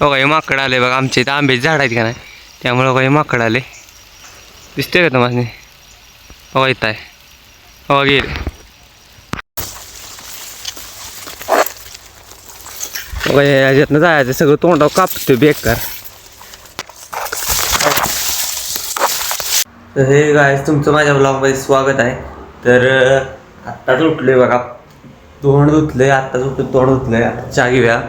हो काही माकड आले बघा आमच्या इथं आंब्याचे झाड आहेत का नाही? त्यामुळं काही माकड आले. दिसते का तुम्हाला? हो इथं आहे. हो गेले. बघा याच्यातनं जायचं सगळं तोंडावर कापतो बेकार. तर हे गाय तुमचं माझ्या ब्लॉगमध्ये स्वागत आहे. तर अं, आत्ताच उठलोय बघा. तोंड धुतलंय आत्ताच उठून तोंड धुतलंय आता चहा घेऊया.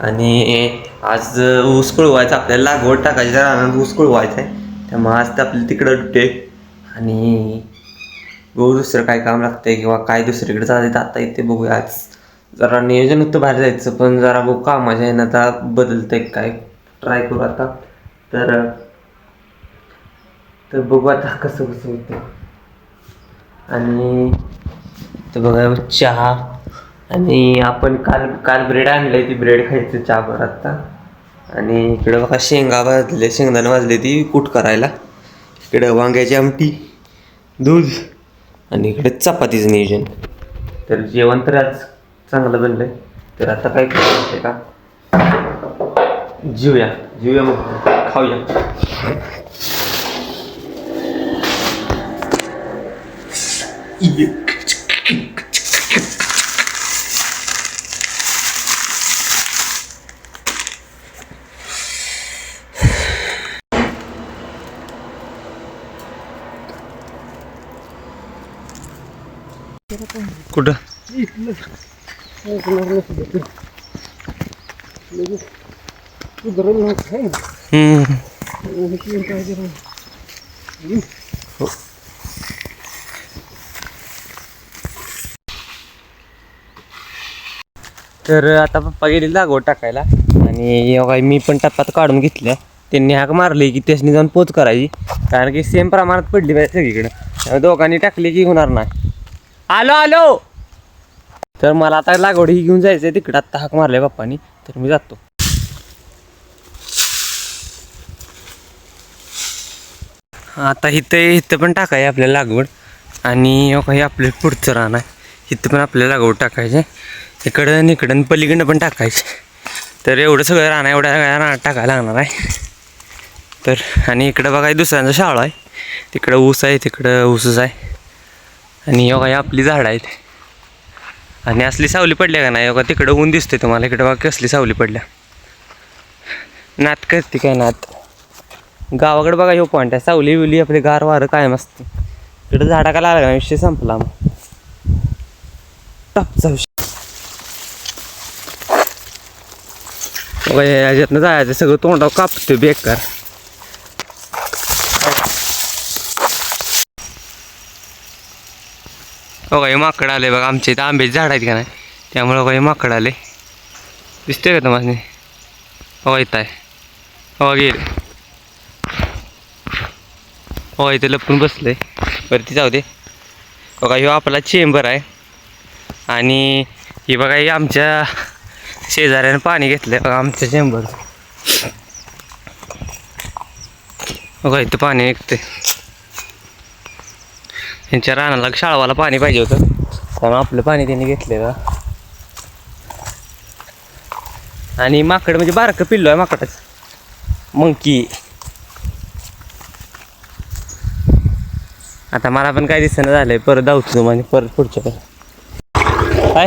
आणि आज ऊस कुळवायचा आपल्याला लागवड टाकायची तर आनंद ऊस कुळवायचा आहे त्यामुळे आज ते आपल्याला तिकडं डुटे आणि बघू दुसरं काय काम लागतंय किंवा काय दुसरीकडे चालत आता इथे बघूया आज. जरा नियोजन होतं बाहेर जायचं पण जरा बघू कामाच्या ह्यानं आता आहे काय. ट्राय करू आता. तर तर बघू आता कसं कसं होतं आणि तर बघा चहा. आणि आपण काल काल ब्रेड आणले ती ब्रेड खायचं चहा बरं आत्ता आणि इकडं बघा शेंगा भाजले शेंगदाणं भाजले ती कूट करायला. इकडं वांग्याची आमटी दूध आणि इकडे चपातीचं नियोजन. तर जेवण तर आज चांगलं बनलं तर आता काय करायचं का? जेऊया जीवया मग. खाऊया. कुठं? तर आता पप्पा गेले लागवड टाकायला. आणि एवढा मी पण टप्प्यात काढून घेतल्या. त्यांनी हाक मारली की त्यासनी जाऊन पोच करायची. कारण की सेम प्रमाणात पडली पाहिजे सगळीकडे. दोघांनी टाकली की होणार नाही. आलो आलो. तर मला आता लागवड ही घेऊन जायचं आहे तिकडं. आत्ता हाक मारले पप्पानी तर मी जातो. आता इथं इथं पण टाकाय आपल्याला लागवड. आणि काही आपलं पुढचं रान आहे. इथं पण आपल्याला लागवड टाकायचे. इकडं इकडं पलीकडं पलीकडनं पण टाकायचे. तर एवढं सगळं रान आहे. एवढ्या रानात टाकायला लागणार आहे. तर आणि इकडं बघा दुसऱ्यांचा शाळा आहे. तिकडं ऊस आहे तिकडं ऊसच आहे. आणि योगा ही आपली झाडं आहेत. आणि असली सावली पडल्या का नाही? योगा तिकडं ऊन दिसते तुम्हाला. इकडं बघा कसली सावली पडल्या. नात करते काय नात? गावाकडे बघा ह्यो पॉईंट आहे. सावली बिवली आपली गार वारं कायम असते. इकडं झाडा का लागला विषय संपला मग. टपचा विषय. बघा याच्यातनं जायचं सगळं तोंडावर कापतोय बेकार. बघा हे माकड आले बघा आमच्या इथं आंब्याचे झाड आहेत का नाही? त्यामुळे बघा हे माकड आले. दिसते का तुम्हाला? बघा इथं आहे. बघा गेले. हो इथे लपून बसले. वरती जाऊ दे. बघा ह्यो आपला चेंबर आहे. आणि हे बघा हे आमच्या शेजाऱ्याने पाणी घेतलं आहे बघा आमच्या चेंबर बघा इथं पाणी निघते यांच्या रानाला शाळवाला पाणी पाहिजे होतं. त्यामुळे आपलं पाणी त्यांनी घेतलं का आणि माकड म्हणजे बारकं पिल्लो आहे माकडच. मंकी. आता मला पण काय दिसणं झालंय. परत धावतो म्हणजे परत पुढच्या काय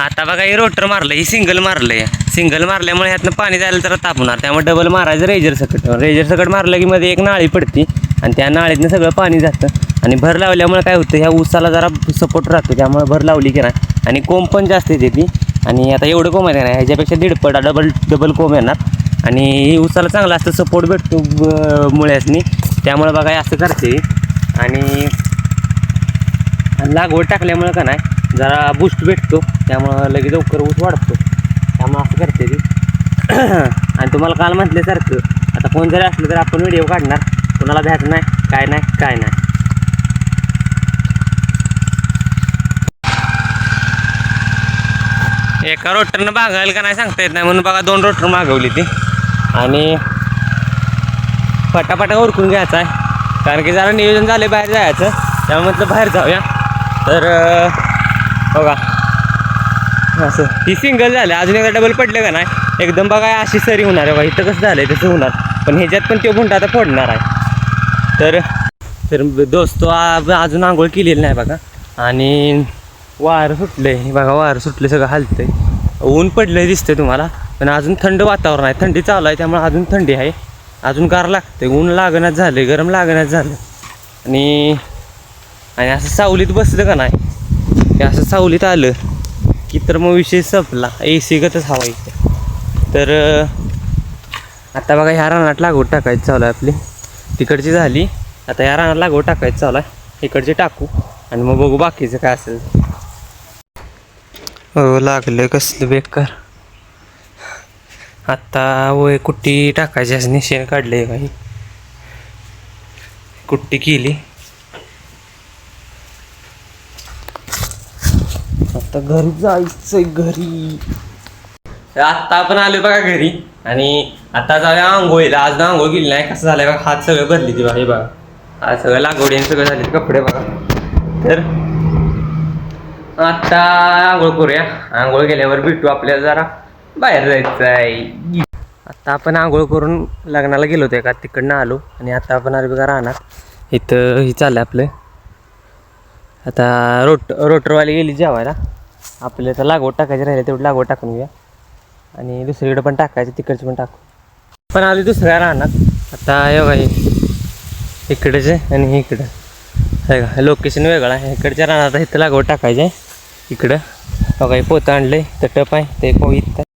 आता बघा हे रोटर मारलं ही सिंगल मारलंय. सिंगल मारल्यामुळे ह्यातनं पाणी जायला तर तापणार त्यामुळे डबल मारायचं रेजर सकट. रेजर सकट मारलं की मध्ये एक नाळी पडती आणि त्या नाळीतनं सगळं पाणी जातं. आणि भर लावल्यामुळे काय होतं ह्या ऊसाला जरा सपोर्ट राहतो त्यामुळे भर लावली की नाही. आणि कोंब पण जास्त येते ती. आणि आता एवढं कोंब येणार नाही ह्याच्यापेक्षा दीडपटा डबल डबल कोंब येणार. आणि ही ऊसाला चांगला असतं सपोर्ट भेटतो मुळ्यासनी. त्यामुळे बघा असं करते आणि लागवड टाकल्यामुळं का नाही जरा बूस्ट भेटतो. त्यामुळं लगेच लवकर ऊस वाढतो. त्यामुळं असं करते ती. आणि तुम्हाला काल म्हटल्यासारखं आता कोण जरी असलं तर आपण व्हिडिओ काढणार. कोणाला भ्यायचं नाही काय नाही काय नाही. एका रोटरनं मागायला का नाही सांगता येत नाही म्हणून बघा दोन रोटर मागवली ती. आणि पटापटा उरकून घ्यायचा आहे. कारण की जरा नियोजन झाले बाहेर जायचं. त्यामुळे म्हटलं बाहेर जाऊया. तर बघा. असं. ही सिंगल झालं. अजून एकदा डबल पडलं का नाही? एकदम बघा अशी सरी होणार आहे बा इथं कसं झालं तसं होणार. पण ह्याच्यात पण तो गुंठा आता फोडणार आहे. तर तर दोस्तो अजून आंघोळ केलेली नाही बघा. आणि वारं सुटलंय. आहे बघा वारं सुटलं सगळं हलतंय. ऊन पडलंय दिसतंय तुम्हाला. पण अजून थंड वातावरण आहे. थंडी चालू आहे त्यामुळे अजून थंडी आहे. अजून गार लागते ऊन लागण्यात झालं गरम लागण्यात झालं आणि आणि असं सावलीत बसलं का नाही? ते असं सावलीत आलं. की तर मग विषय संपला. ए सी गतच हवा इथे. तर आता बघा ह्या रानात लागवड टाकायची चालू आहे आपली. तिकडची झाली. आता ह्या रानात लागवड टाकायची चालू आहे. इकडची टाकू आणि मग बघू बाकीचं काय असेल. हो लागलं कसलं बेकार. आत्ता वय कुट्टी टाकायची असं निशेन काढले काही कुट्टी केली. आता घरी जायचंय घरी. आत्ता आपण आलो बघा घरी. आणि आता जाऊया आंघोळीला आज ना आंघोळ केली नाही. कसं झालंय बघा? हात सगळं भरली ती बघा. हे बघा. आज सगळं लागवडी आणि सगळं झाले कपडे बघा. तर आता आंघोळ करूया. आंघोळ केल्यावर भेटू आपल्याला जरा. बाहेर जायचं आहे आता आपण आंघोळ करून लग्नाला गेलो होतो का तिकडनं आलो. आणि आता आपण आलो बघा राहणार इथं हे चाललं आपलं. आता रोट रोटरवाली गेली जेवायला. आपल्या तर लागवड टाकायची राहिले तेवढी लागवड टाकून घेऊया. आणि दुसरीकडे पण टाकायचं तिकडची पण टाकू. पण आधी दुसऱ्या राहणार आता योगा बघा हे. आणि इकडं. आहे का लोकेशन वेगळं आहे. इकडच्या राहणार इथं लागवड टाकायचं आहे. इकडं. बघा पोतं आणलं आहे तर टप आहे. ते को इथं.